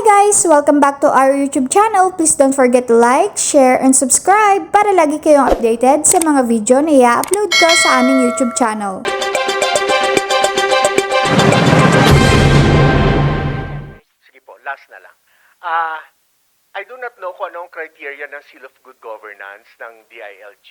guys! Welcome back to our YouTube channel. Please don't forget to like, share, and subscribe para lagi kayong updated sa mga video na i-upload ko sa aming YouTube channel. Sige po, last na lang. Ah, I do not know kung anong criteria ng Seal of Good Governance ng DILG.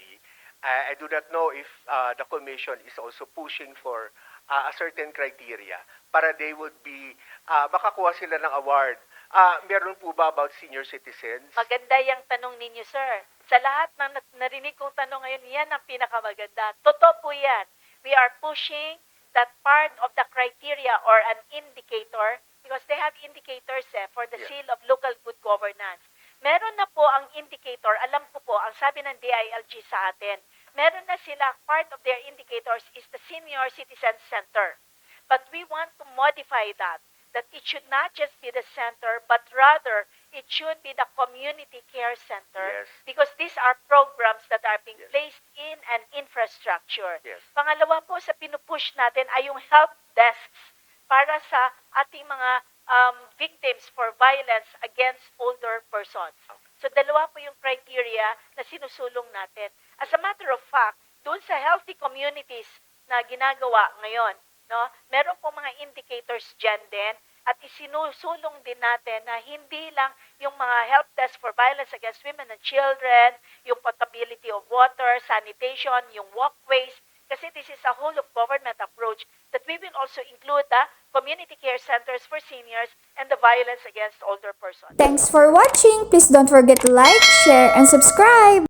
Ah, I do not know if ah, the Commission is also pushing for ah, a certain criteria para they would be, ah, makakuha sila ng award. Ah, meron po ba about senior citizens? Maganda yung tanong ninyo, sir. Sa lahat ng nat- narinig kong tanong ngayon, yan ang pinakamaganda. Totoo po yan. We are pushing that part of the criteria or an indicator because they have indicators eh, for the Yeah. seal of local good governance. Meron na po ang indicator, alam ko po, ang sabi ng DILG sa atin, meron na sila, part of their indicators is the Senior Citizen Center. But we want to modify that, that it should not just be the center, but rather it should be the community care center. Yes. Because these are programs that are being Yes. placed in an infrastructure. Yes. Pangalawa po sa pinupush natin ay yung help desks para sa ating mga um, victims for violence against older persons. So dalawa po yung criteria na sinusulong natin. As a matter of fact, doon sa healthy communities na ginagawa ngayon, no, meron po mga indicators dyan din at isinusulong din natin na hindi lang yung mga help desk for violence against women and children, yung potability of water, sanitation, yung walkways, kasi this is a whole of government approach that we will also include the community care centers for seniors and the violence against older persons. Thanks for watching! Please don't forget to like, share, and subscribe!